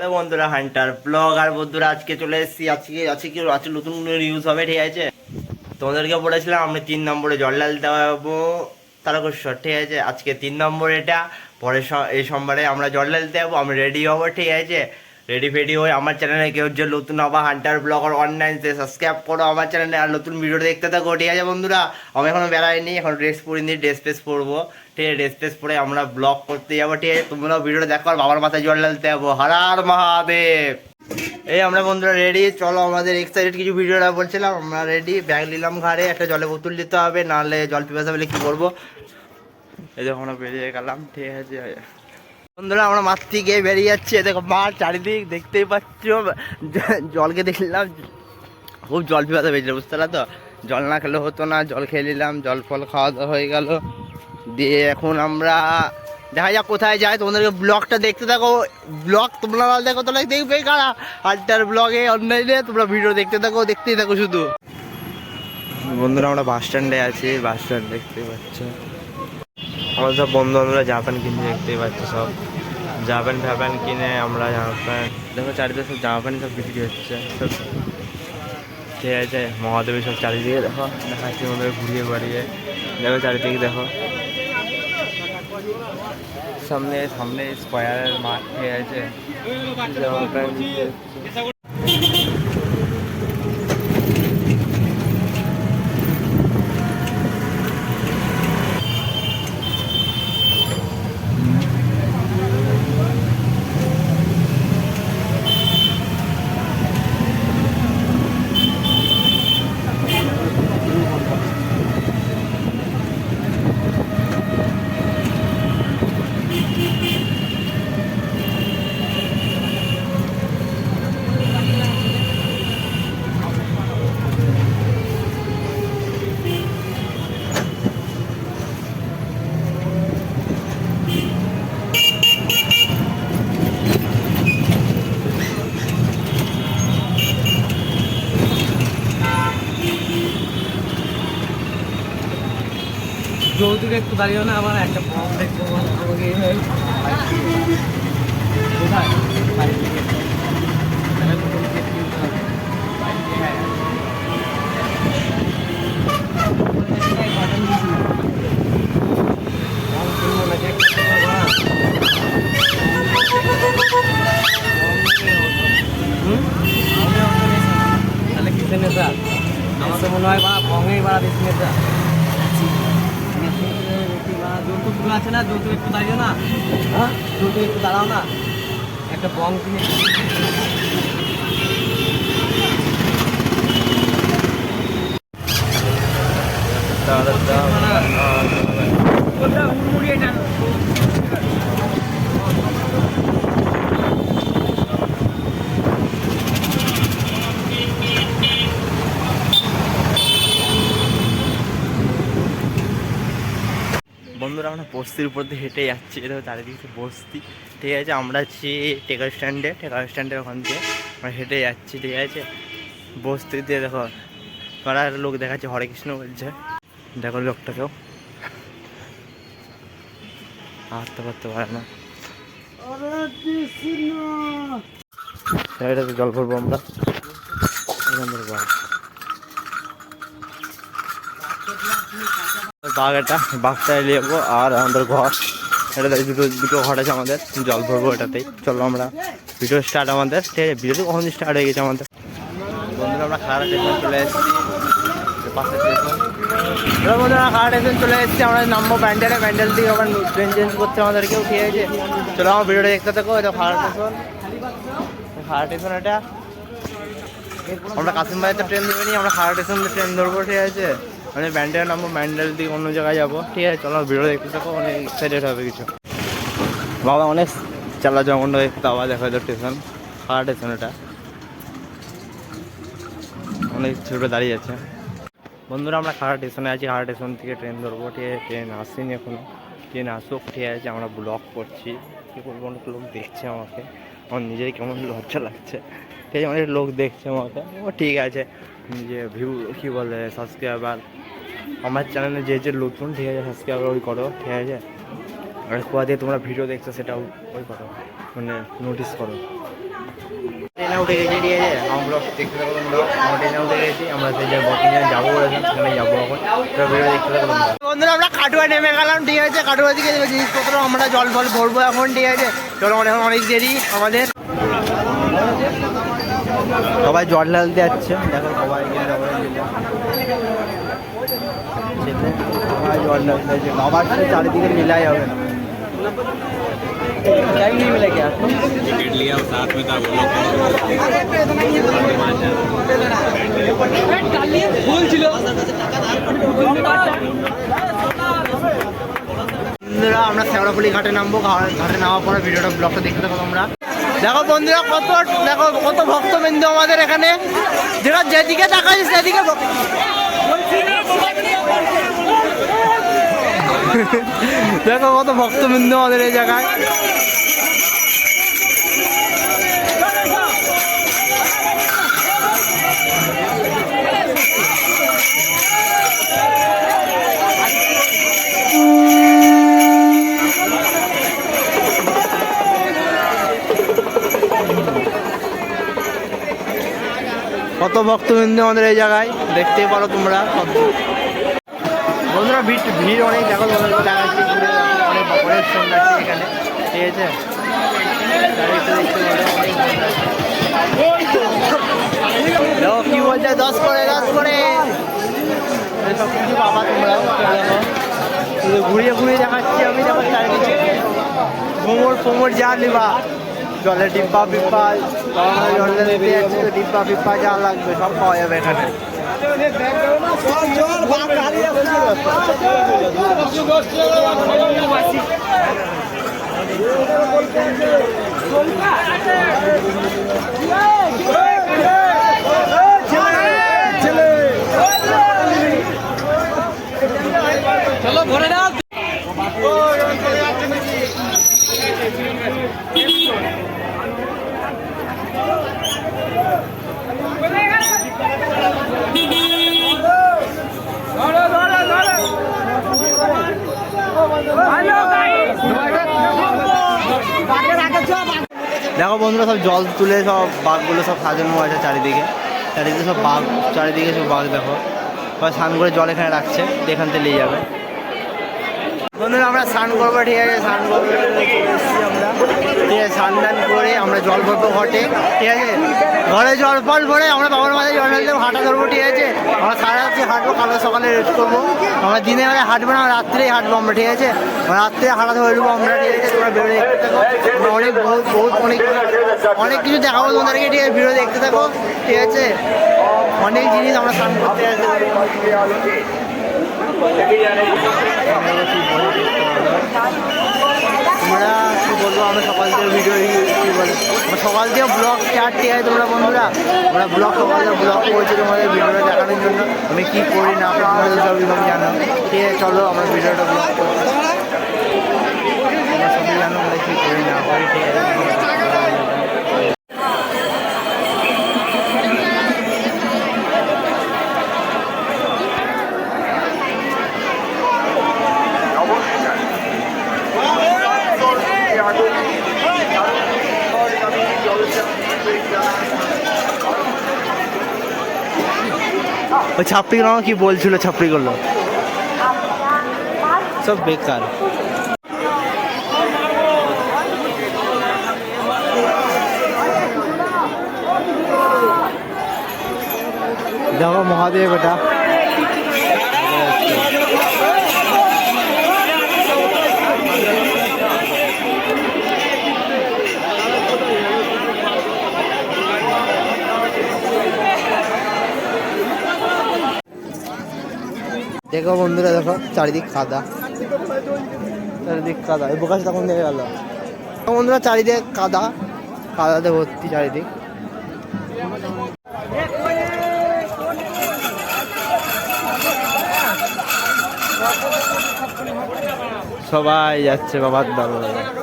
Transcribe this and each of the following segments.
Hello বন্ধুরা, Hunter blog. আর বন্ধুরা, আজকে চলে এসেছি। আজকে আজকে আজকে নতুন নিউজ হবে ঠিক আছে? তোমাদেরকে বলেছিলাম আমি তিন নম্বরে জল ঢালতে যাব তারকেশ্বর, ঠিক আছে? আজকে তিন নম্বর এটা। পরের স- এই সোমবারে আমরা জল ঢালতে যাব আমি রেডি হব, ঠিক আছে? রেডি ফেডি হয়ে আমার চ্যানেলে কেউ যে নতুন আবার হান্টার ব্লগার অনলাইন সাবস্ক্রাইব করো আমার চ্যানেলে আর নতুন ভিডিও দেখতে থাকো, ঠিক আছে বন্ধুরা? আমি এখনও বেড়াইনি, এখন ড্রেস পরিনি ড্রেস ফ্রেস পরবো। আছে ড্রেস ফ্রেস পরে আমরা ব্লগ করতে যাব, ঠিক আছে? তোমরাও ভিডিওটা দেখো আর বাবার মাথায় জল ঢালতে যাব। হারার মহাদেব! এই আমরা বন্ধুরা রেডি চলো আমাদের এক্সাইটেড কিছু ভিডিওটা বলছিলাম, আমরা রেডি ব্যাগ নিলাম ঘাড়ে, একটা জলে বোতল নিতে হবে, নাহলে জল পিপাসা পেলে কি করব এই দেখো আমরা বেরিয়ে গেলাম, ঠিক আছে? বন্ধুরা, আমরা মাঠ থেকে বেরিয়ে যাচ্ছি দেখো মাঠ চারিদিক দেখতেই পাচ্ছ, জলকে দেখলাম, খুব জল পিপাসা পেয়েছিল, বুঝতে পারলা তো? জল না খেলে হতো না, জল খেয়ে নিলাম, জল ফল খাওয়া দাওয়া হয়ে গেল। দিয়ে এখন আমরা দেখা যাক কোথায় যায়। তোমাদেরকে ব্লগটা দেখতে থাকো। ব্লগ তোমরা দেখো, তাহলে দেখবে কারা? আড্ডার ব্লগে অনলাইনে তোমরা ভিডিও দেখতে থাকো, দেখতেই থাকো শুধু। বন্ধুরা, আমরা বাস স্ট্যান্ডে আছি। বাস স্ট্যান্ড দেখতে পাচ্ছ। আমরা সব বন্ধু বান্ধবরা জাপান কিনে দেখতেই পাচ্ছ সব। জাপান ফ্যাপান কিনে আমরা জামা প্যান্ট দেখো চারিদিকে সব জামা প্যান্ট সব বিক্রি হচ্ছে। সব ঠিক আছে, মহাদেবের সব চারিদিকে, দেখো। দেখাচ্ছি আমাদের ঘুরিয়ে বাড়িয়ে। দেখো চারিদিকে, দেখো। সামনে সামনে স্কোয়ারের মাঠ ঠিক আছে জামা যৌতুক একটু দাঁড়িয়ে না আমার একটা ফর্ম দেখব আমাকে কোথায়? তাহলে থেকে, হ্যাঁ। নেতা আমার তো মনে হয় বাড়া ভঙ্গেই বাড়া নেতা যৌতুকগুলো আছে না যৌতুক একটু দাঁড়িয়ে না হ্যাঁ? যৌতুক একটু দাঁড়াও না। একটা বং কিনে বন্ধুরা আমরা বস্তির উপর দিয়ে হেঁটে যাচ্ছি। এটা চারিদিকে বস্তি। ঠিক আছে, আমরা আছি টেকার স্ট্যান্ডে। টেকার স্ট্যান্ডের ওখান দিয়ে আমরা হেঁটে যাচ্ছি, ঠিক আছে? বস্তি দিয়ে দেখো, পাড়ার লোক দেখাচ্ছে, হরে কৃষ্ণ বলছে। দেখো লোকটাকেও। হাঁটতে পারতে পারে না। জল ভরবো আমরা। এখান থেকে বাঘ। এটা বাঘটা নেব আর আমাদের ঘর। এটাতে দুটো দুটো ঘর আছে আমাদের। জল ভরবো এটাতেই। চলো আমরা ভিডিও স্টার্ট আমাদের। ঠিক আছে ভিডিও কখন স্টার্ট হয়ে গেছে আমাদের। বন্ধুরা, আমরা খারাপ স্টেশন চলে এসেছি। পাশে বন্ধুরা খারাপ স্টেশন চলে এসেছি। আমরা নামবো প্যান্ডেলে। প্যান্ডেল থেকে আবার ট্রেন চেঞ্জ করতে আমাদেরকেও, ঠিক আছে। চলো, আমার ভিডিওটা দেখতে থাকো। এটা খারাপ স্টেশন খারাপ স্টেশন এটা। আমরা কাশিমবাড়িতে ট্রেন ধরে নিই। আমরা খারাপ স্টেশন ট্রেন ধরবো, ঠিক আছে। মানে ব্যান্ডেল নামবো ব্যান্ডেল দিয়ে অন্য জায়গায় যাব। ঠিক আছে, চলো ভিডিও দেখতে থাকো, অনেক এক্সাইটেড হবে কিছু। বাবা, অনেক চালা দেখতে আবার দেখা যায় স্টেশন খারাপ স্টেশন এটা। অনেক ছোটো দাঁড়িয়ে আছে। বন্ধুরা, আমরা খারাপ স্টেশনে আছি, খারাপ স্টেশন থেকে ট্রেন ধরবো। ঠিক আছে ট্রেন আসেনি এখনও। ট্রেন আসুক, ঠিক আছে, আমরা ব্লগ করছি। কী বলব, অনেক লোক দেখছে আমাকে। আমার নিজেই কেমন লজ্জা লাগছে। ঠিক আছে, অনেক লোক দেখছে আমাকে। ও ঠিক আছে। যে ভিউ কী বলে সাবস্ক্রাইবার আমার চ্যানেলে যে যে লোকজন ঠিক আছে সাবস্ক্রাইবার ওই করো, ঠিক আছে। আর কোয়া দিয়ে তোমরা ভিডিও দেখছ, সেটাও ওই করো। মানে নোটিস করো। উঠে গেছি, ঠিক আছে? আমরা দেখতে থাকো তোমরা। আমরা ট্রেনে উঠে গেছি আমরা সেই যে যাব বলেছিলাম সেখানে যাব এখন। ভিডিও দেখতে থাকো তোমরা। বন্ধুরা, আমরা কাটুয়া নেমে গেলাম, ঠিক আছে? কাটুয়া দিকে জিনিসপত্র আমরা জল ফল ভরবো এখন, ঠিক আছে? চলো এখন অনেক দেরি, আমাদের। সবাই জল ঢালতে যাচ্ছে, দেখো সবাই সবাই। জল ঢালতে যাচ্ছে, বাবার সাথে চারিদিকে মিলাই হবে না। टाइम नहीं मिला क्या आपको टिकट लिया और साथ में था वो लोग বন্ধুরা আমরা শ্যাওড়াফুলি ঘাটে নামবো ঘা- ঘাটে নামার পরে ভিডিওটা ব্লগটা দেখতে থাকো তোমরা দেখো বন্ধুরা কত দেখো কত ভক্তবৃন্দ আমাদের এখানে যেটা যেদিকে তাকাই সেদিকে ভক্ত- দেখো কত ভক্তবৃন্দ আমাদের এই জায়গায়। কত ভক্তবৃন্দ আমাদের এই জায়গায় দেখতেই পারো তোমরা বন্ধুরা, ভিড় ভিড় অনেক দেখো তোমাদেরকে দেখাচ্ছি অনেক এখানে। ঠিক আছে? কি বলছে, দশ করে দশ করে। ঘুরিয়ে ঘুরিয়ে দেখাচ্ছি আমি, দেখো চারিদিকে। কোমর ফোমর যা নিবা। জলের ডিব্বা বাবা জলের ডিব্বা ফিব্বা যা লাগবে, সব পাওয়া যাবে এখানে। চলো জল তুলে সব বাঘগুলো সব সাজানো হয়েছে চারিদিকে। চারিদিকে সব বাঘ চারিদিকে সব বাঘ দেখো। বা স্নান করে জল এখানে রাখছে এখান থেকে নিয়ে যাবে। বন্ধুরা, আমরা স্নান করব, ঠিক আছে? স্নান করব আমরা। ঠিক আছে, স্নান টান করে আমরা জল ভরবো ঘটে, ঠিক আছে? ঘরে জল ফল ভরে আমরা বাবার মাঝে জল ঢালতে হাঁটা ধরবো, ঠিক আছে? আমরা সারা রাত্রি হাঁটবো কালকে সকালে রেস্ট করব। আমরা দিনে বেলায় হাঁটবো না, রাত্রেই হাঁটবো আমরা, ঠিক আছে? রাত্রে হাঁটা ধরে নেব আমরা, ঠিক আছে? তোমরা বেরো দেখতে থাকো। আমরা অনেক, বহুত বহুত অনেক অনেক কিছু দেখাবো তোমাদেরকে, ঠিক আছে? ভিডিও দেখতে থাকো, ঠিক আছে? অনেক জিনিস আমরা স্নান করতে আসব তোমরা কি বলব, আমরা সকাল থেকে ভিডিও কি বলব সকাল থেকে ব্লগ স্টার্ট আছে তোমরা বন্ধুরা। আমরা ব্লগ সকাল ব্লগ করছি তোমাদের ভিডিওটা দেখানোর জন্য। আমি কি করি না করি তোমাদের সব সব জানো। ঠিক আছে, চলো আমরা ভিডিওটা ব্লগ তোমরা সবই জানো আমরা কি করি না করি, ঠিক আছে। ওই ছাপড়িগুলো আমাকে কি বলছিল ছাপড়িগুলো সব বেকার দেখো মহাদেব এটা দেখো বন্ধুরা, দেখো, চারিদিক কাদা চারিদিক কাদা এই বোকাশ তখন দেখে গেল। বন্ধুরা, চারিদিক কাদা কাদাতে ভর্তি চারিদিক। সবাই যাচ্ছে বাবার দরবারে।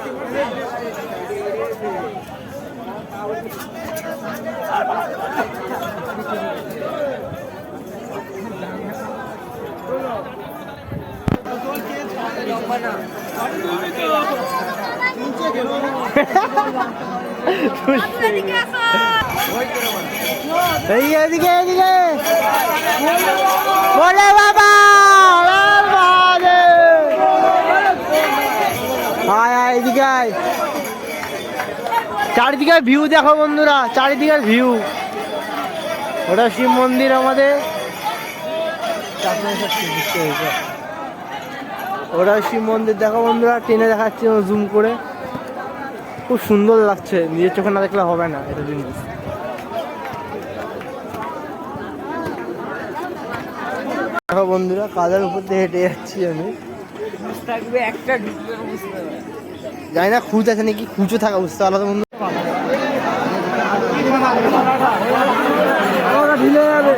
এদিকে এদিকে বলে বাবা আয় এদিকে আয় চারিদিকে ভিউ দেখো বন্ধুরা, চারিদিকের ভিউ ওটা শিব মন্দির আমাদের। ওটা শিব মন্দির দেখো বন্ধুরা, ট্রেনে দেখাচ্ছি জুম করে। খুব সুন্দর লাগছে নিজের চোখে না দেখলে হবে না এটা জিনিস দেখো বন্ধুরা কাদার উপর দিয়ে হেঁটে যাচ্ছি আমি একটা জানি না খুঁজ আছে নাকি খুঁজো থাকা বুঝতে পারল বন্ধু ঢিলে যাবে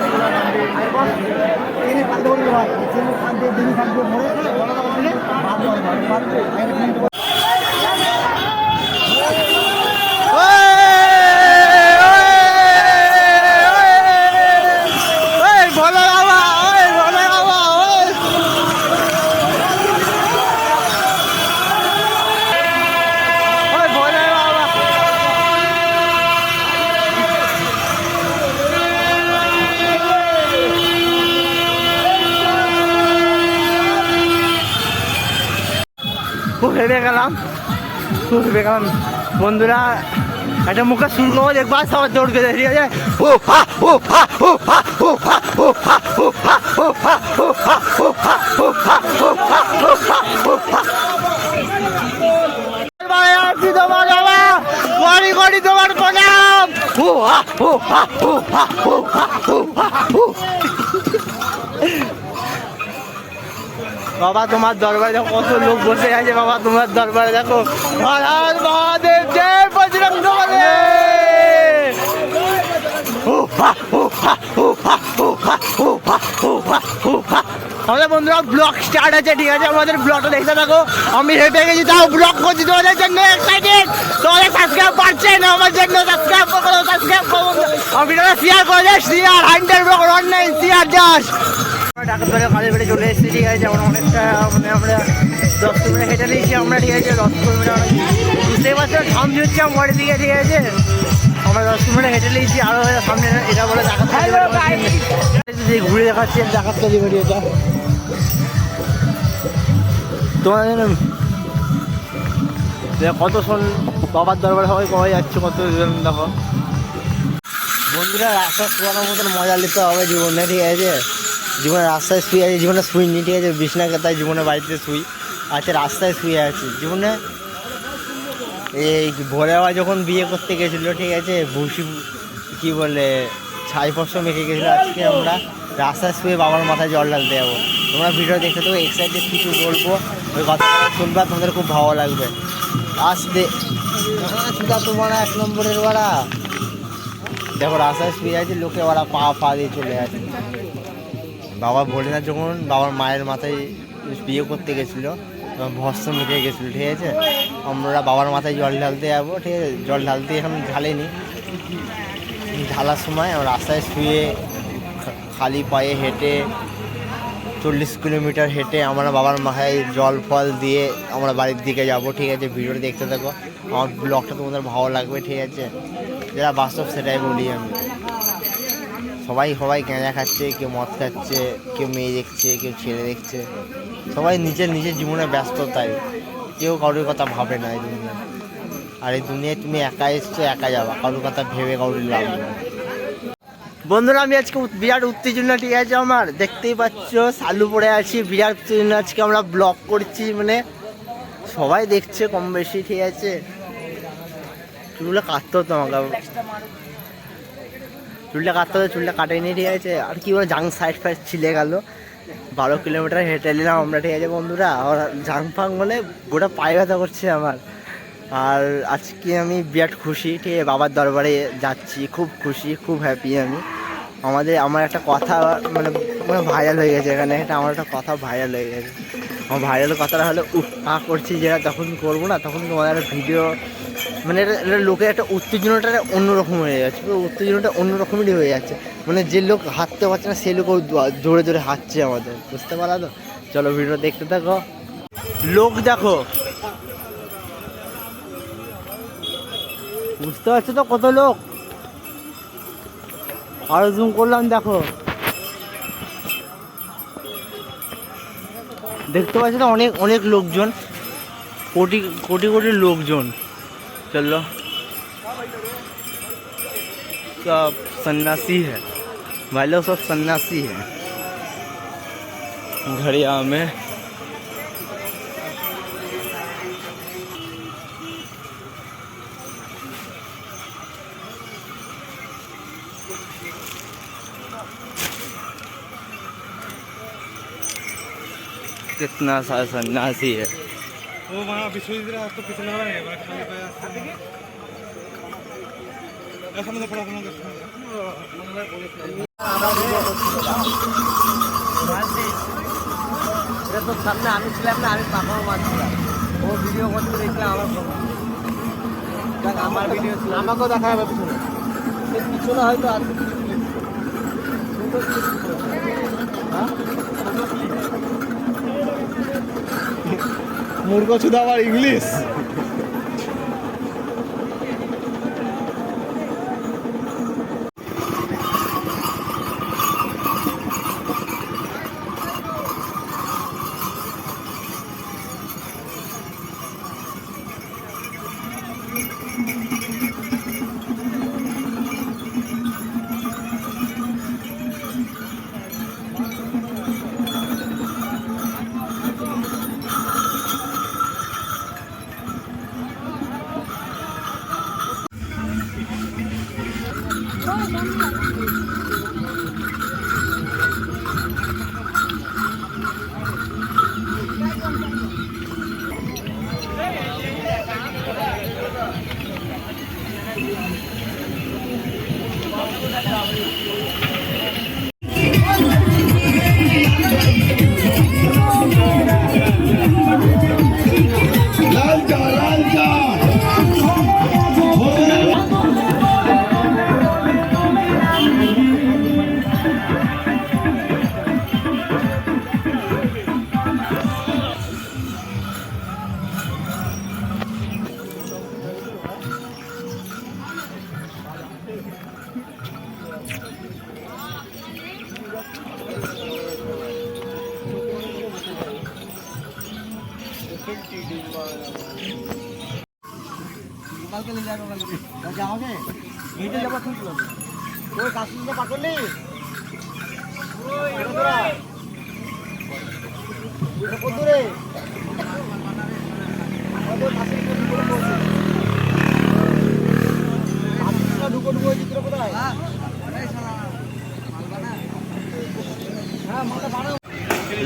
গেলাম বন্ধুরা একটা মুখে শুরু করব দেখবা সবাই দৌড় পেতে ঠিক আছে ও হা ও হা ও হা ও হা ও হা ও হা ও হা ও হা ও হা ও হা ও হা ও হা ও বাবা গড়ি গড়ি তোমার প্রণাম ও হা ও হা ও হা ও হা ও হা ও বাবা, তোমার দরবারে দেখো কত লোক বসে আছে, বাবা, তোমার দরবারে দেখো। হর হর মহাদেব, জয় বজরং আমাদের বন্ধুরা ব্লগ স্টার্ট আছে ঠিক আছে? আমাদের ব্লগটা দেখতে থাকো। আমি হেঁটে গেছি, তাও ব্লগ করছি। তোমাদের জন্য এক্সাইটেড তোমাদের সাবস্ক্রাইব পাচ্ছে না, আমার জন্য সাবস্ক্রাইব করো সাবস্ক্রাইব করো। আমি ভিডিওটা শেয়ার করে দেয় CR hundred blog nine CR Das বেড়ে চলে এসেছি ঠিক আছে? যেমন অনেকটা মানে আমরা দশ হেঁটে নিয়েছি আমরা ঠিক আছে? দশ কিলোমিটার বুঝতেই পারছ ঘাম দিচ্ছে আমার দিকে ঠিক আছে? আমরা দশ কিলোমিটার হেঁটে নিয়েছি আরও সামনে এটা বলে ঘুরে দেখাচ্ছি এটা তোমার জন্য কত শোন বাবার দরবার সবাই কবাই যাচ্ছে কত দেখো। বন্ধুরা রাস্তা শোয়ানোর মতন মজা নিতে হবে জীবনে ঠিক আছে? জীবনে রাস্তায় শুয়ে আছি, জীবনে শুইনি, ঠিক আছে? বিছনা তাই জীবনে বাড়িতে শুই আচ্ছা রাস্তায় শুয়ে আছি। জীবনে এই ভোরে আবার যখন বিয়ে করতে গেছিল, ঠিক আছে? ভুসি কি বলে, ছাই ফর্স মেখে গেছিল আজকে আমরা। রাস্তায় শুয়ে বাবার মাথায় জল ঢালতে যাব। তোমরা ভিডিও দেখতে তো এক্সাইটেড কিছু বলব, ওই কথাটা শুনবা, তোমাদের খুব ভালো লাগবে। আসতে সুদা তোমার এক নম্বরের ওরা দেখো, রাস্তায় শুয়ে আছে, লোকে ওরা পা পা দিয়ে চলে আসে। বাবা ভোলেনাথ যখন বাবার মায়ের মাথায় বিয়ে করতে গেছিল ভস্ম মেখে গেছিল, ঠিক আছে? আমরা বাবার মাথায় জল ঢালতে যাব, ঠিক আছে? জল ঢালতে এখন ঢালেনি। ঢালার সময় রাস্তায় শুয়ে খালি পায়ে হেঁটে, চল্লিশ কিলোমিটার হেঁটে আমরা বাবার মাথায় জল ফল দিয়ে আমরা বাড়ির দিকে যাব, ঠিক আছে? ভিডিওটা দেখতে থাকো। আমার ব্লগটা তোমাদের ভালো লাগবে, ঠিক আছে? যেটা বাস্তব সেটাই বলি আমি। সবাই সবাই গাঁজা খাচ্ছে, কেউ মদ খাচ্ছে, কেউ মেয়ে দেখছে, কেউ ছেলে দেখছে। সবাই নিজের নিজের জীবনে ব্যস্ততায় কেউ কারোর কথা ভাবে না এই দুনিয়ায়। আর এই দুনিয়ায় তুমি একা এসছো, একা যাবা। কারোর কথা ভেবে কারোর লাভ নেই। বন্ধুরা, আমি আজকে বিরাট উত্তেজনা ঠিক আছে আমার। দেখতেই পাচ্ছ সালু পড়ে আছি। বিরাট উত্তেজনা আজকে আমরা ব্লগ করছি মানে সবাই দেখছে, কম বেশি, ঠিক আছে? চুলটা কাটতে হতো আমাকে। চুলটা কাটতে হতো চুলটা কাটেনি ঠিক আছে? আর কি বলে, জাং সাইড ফাইড ছিলে গেল। বারো কিলোমিটার হেঁটে নিলাম আমরা, ঠিক আছে বন্ধুরা? আর জাং ফাং বলে গোটা পায়ে ব্যথা করছে আমার। আর আজকে আমি বিরাট খুশি, ঠিক আছে? বাবার দরবারে যাচ্ছি, খুব খুশি, খুব হ্যাপি আমি। আমাদের, আমার একটা কথা মানে মানে ভাইরাল হয়ে গেছে এখানে, একটা, আমার একটা কথা ভাইরাল হয়ে গেছে। আমার ভাইরাল কথাটা হলো উফ আ করছি, যেটা তখন করব না, তখন তোমাদের ভিডিও মানে এটা লোকের একটা উত্তেজনাটা অন্যরকম হয়ে যাচ্ছে, পুরো উত্তেজনাটা অন্যরকমই হয়ে যাচ্ছে। মানে যে লোক হাঁটতে পারছে না, সে লোকও জোরে দৌড়ে হাঁটছে আমাদের, বুঝতে পারলা তো? চলো ভিডিও দেখতে থাকো। লোক দেখো। বুঝতে পারছ তো কত লোক? আরও জুম করলাম, দেখো। দেখতে পাচ্ছ তো অনেক অনেক লোকজন, কোটি কোটি কোটি লোকজন। চলো सब सन्नासी है। भाई लोग सब सन्यासी है। घड़िया में। कितना सारा सन्यासी है। আমি ছিলাম না আমি পাপাও মারছিলাম ও ভিডিও করতে দেখলাম আমার দেখ আমার ভিডিও ছিল। আমাকেও দেখা যাবে পিছনে। সে পিছনে হয়তো আর মূর্খ চুদা আবার ইংলিশ।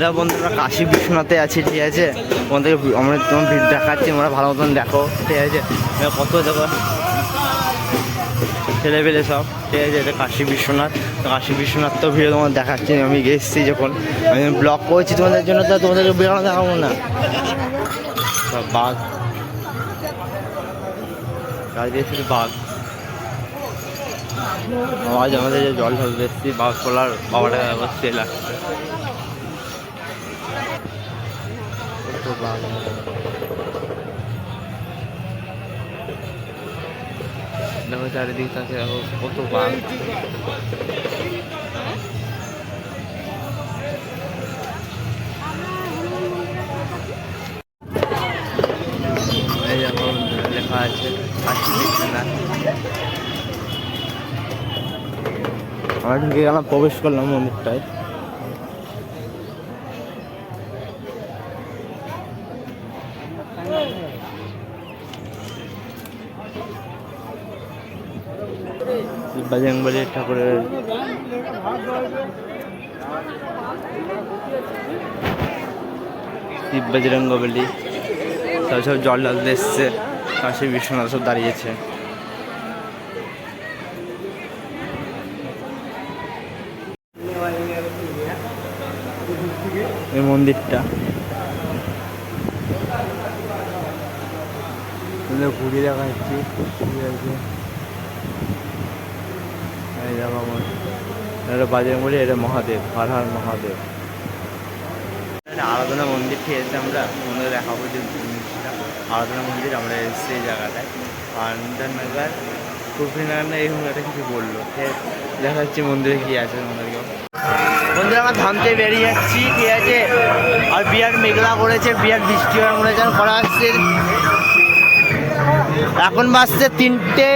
এটা বন্ধুরা, কাশী বিশ্বনাথে আছে, ঠিক আছে? তোমাদের আমরা তোমার ভিড় দেখাচ্ছি আমরা ভালো মতন দেখো, ঠিক আছে? কত দেখো? ছেলে পেলে সব, ঠিক আছে? এটা কাশী বিশ্বনাথ। কাশী বিশ্বনাথ তো ভিড়ে তোমার দেখাচ্ছি, আমি এসেছি যখন। আমি ব্লগ করেছি তোমাদের জন্য, তো তোমাদেরকে বেরোনো দেখাবো না। সব বাঘ। চারিদিকে বাঘ। আজ আমাদের যে জল ঢালতে এসেছি, বাঘ খোলার বাবাটা বসছে লাগছে বাঘ দেখো চারিদিক থাকে কত বাঘ দেখো লেখা আছে আমরা ঢুকে গেলাম, প্রবেশ করলাম মন্দিরটায়। বজরংবলী ঠাকুরের শিব বজরঙ্গ বলি। সব জল ঢালতে এসছে। কাশী বিশ্বনাথ সব দাঁড়িয়েছে। এই মন্দিরটা। ঘুরে দেখা যাচ্ছে ঠিক আছে এটা বাজরংবলী এটা মহাদেব হর হর মহাদেব আরাধনা মন্দির ঠিক আছে, আমরা মন্দিরে দেখাবো যে আরাধনা মন্দির আমরা এসেছি এই জায়গাটায়। আন্দারনগর কুফরিনগর না এরকম একটা কিছু বলল। দেখা যাচ্ছে মন্দিরে কি আছে মন্দিরকে বন্ধুরা, আমরা থেকে বেরিয়ে যাচ্ছি, ঠিক আছে? আর বিরাট মেঘলা করেছে বিরাট বৃষ্টি হওয়ার মনে করা আসছে। এখন বাজছে তিনটে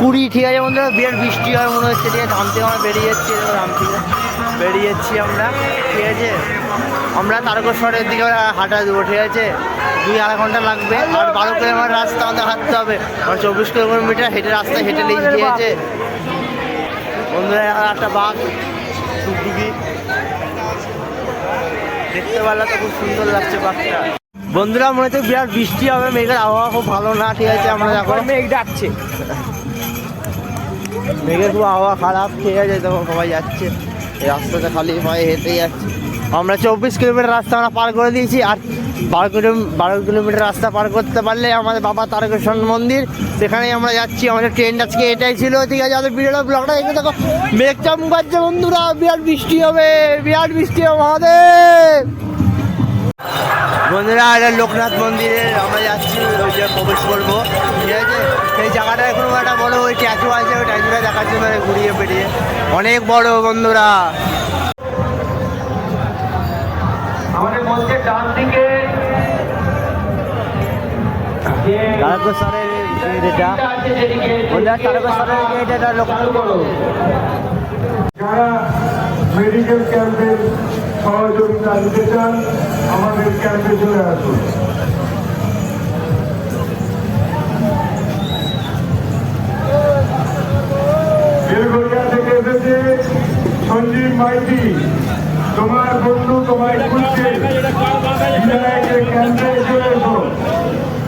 কুড়ি ঠিক আছে বন্ধুরা বিরাট বৃষ্টি হয় মনে হচ্ছে ঠিক আছে ধাম থেকে আমরা বেরিয়ে যাচ্ছি ধাম থেকে বেরিয়ে যাচ্ছি আমরা ঠিক আছে। আমরা তারকেশ্বরের দিকে হাঁটা দেবো ঠিক আছে। দুই আড়াই ঘণ্টা লাগবে আর বারো কিলোমিটার রাস্তা আমাদের হাঁটতে হবে। আর চব্বিশ কিলোমিটার হেঁটে রাস্তা হেঁটে নিয়ে ঠিক আছে। বন্ধুরা আর একটা বাঘ টুকটুকি দেখতে পারলে তো খুব সুন্দর লাগছে বাঘটা। বন্ধুরা মনে হচ্ছে বিরাট বৃষ্টি হবে মেঘের আবহাওয়া খুব ভালো না ঠিক আছে আমরা এখন মেঘ ডাকছে। মেঘের খুব আবহাওয়া খারাপ ঠিক আছে তখন সবাই যাচ্ছে। এই রাস্তাতে খালি পায়ে হেঁটে যাচ্ছে। আমরা চব্বিশ কিলোমিটার রাস্তা আমরা পার করে দিয়েছি, আর বারো কিলো বারো কিলোমিটার রাস্তা পার করতে পারলে আমাদের বাবা তারকেশ্বর মন্দির, সেখানেই আমরা যাচ্ছি। আমাদের ট্রেন আজকে এটাই ছিল, ঠিক আছে? আমাদের বিরাট ব্লগটা দেখে দেখো মেঘ চমকাচ্ছে বন্ধুরা, বিরাট বৃষ্টি হবে, বিরাট বৃষ্টি হবে আমাদের বন্ধুরা, এটা লোকনাথ মন্দিরে আমরা যাচ্ছি, ওই যে প্রবেশ করব। ঠিক আছে? সেই জায়গাটা এখন একটা বড় ওই ট্যাচু আছে ওই ট্যাচুটা দেখার জন্য ঘুরিয়ে বেরিয়ে অনেক বড় বন্ধুরা। আমাদের মঞ্চের ডান দিকে যে তারকেশ্বরের গেট এটা আছে তারকেশ্বরের গেট এটা লোকনাথ যারা মেডিকেল ক্যাম্পের সহযোগিতা নিতে চান আমাদের ক্যাম্পে চলে আসুন। সঞ্জীব মাইতি, তোমার বন্ধু, তোমায় খুঁজছে। বিধায়কের ক্যাম্পে চলে এসো।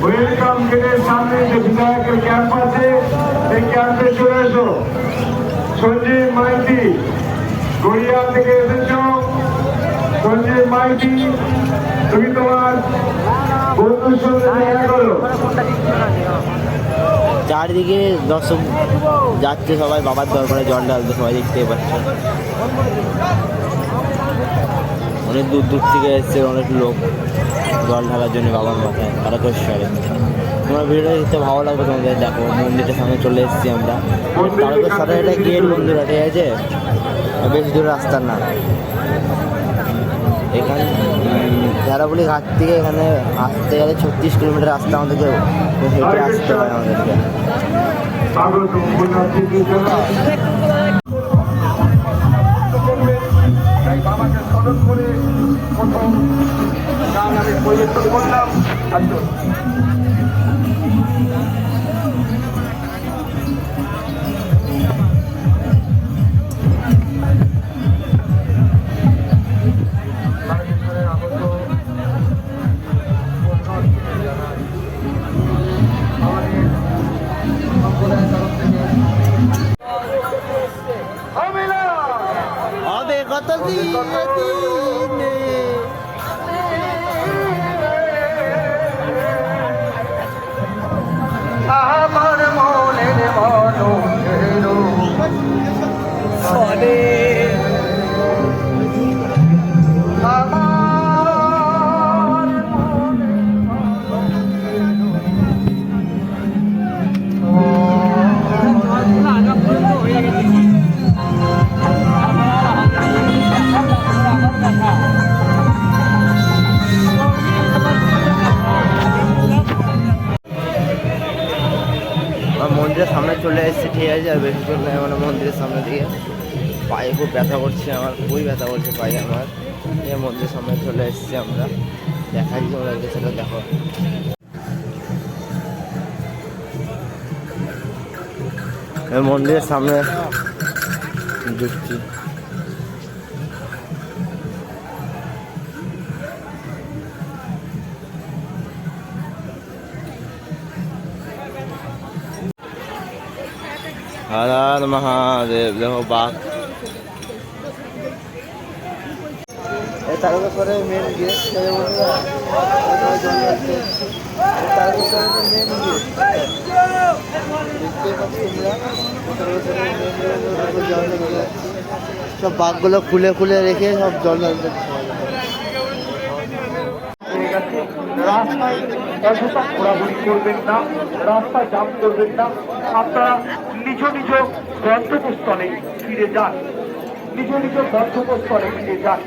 ওয়েলকাম গেটের সামনে যে বিধায়কের ক্যাম্প আছে, সেই ক্যাম্পে চলে এসো। সঞ্জীব মাইতি, গড়িয়া থেকে এসেছ। সঞ্জীব মাইতি, তুমি তোমার বন্ধুর সঙ্গে দেখা করো। চারদিকে দর্শক যাচ্ছে সবাই, বাবার দরবারে জল ঢালতে, সবাই দেখতে পাচ্ছে। অনেক দূর দূর থেকে এসছে অনেক লোক জল ঢালার জন্য বাবার মাথায় তারকেশ্বরে তোমার ভিডিওটা দেখতে ভালো লাগবে, তোমাদের দেখো মন্দিরের সামনে চলে এসেছি আমরা। তারকেশ্বরে এটা গেট বন্ধুরা, ঠিক আছে? বেশি দূর রাস্তার না। এখানে ঘাট থেকে এখানে আসতে গেলে ছত্রিশ কিলোমিটার রাস্তা আমাদেরকে হেঁটে আসতে হয় আমাদেরকে। করে প্রথম গান আমি পরিবেশন করলাম। করছে আমার, খুবই ব্যথা করছে পায়ে আমার। এই মন্দিরের সামনে চলে এসেছি আমরা। দেখাই তোমাদেরকে সেটা দেখো। মন্দিরের সামনে ঢুকছি হর হর মহাদেব, দেখো বাঘ। তারকেশ্বরের মেন গেট মেন গেট সব বাঘগুলো খুলে খুলে রেখে সব জল রাস্তায় ঘোরাঘুরি করবেন না জাম করবেন নিজ নিজ গন্তব্যস্থলে ফিরে যান। নিজ নিজ গন্তব্যস্থলে ফিরে যান।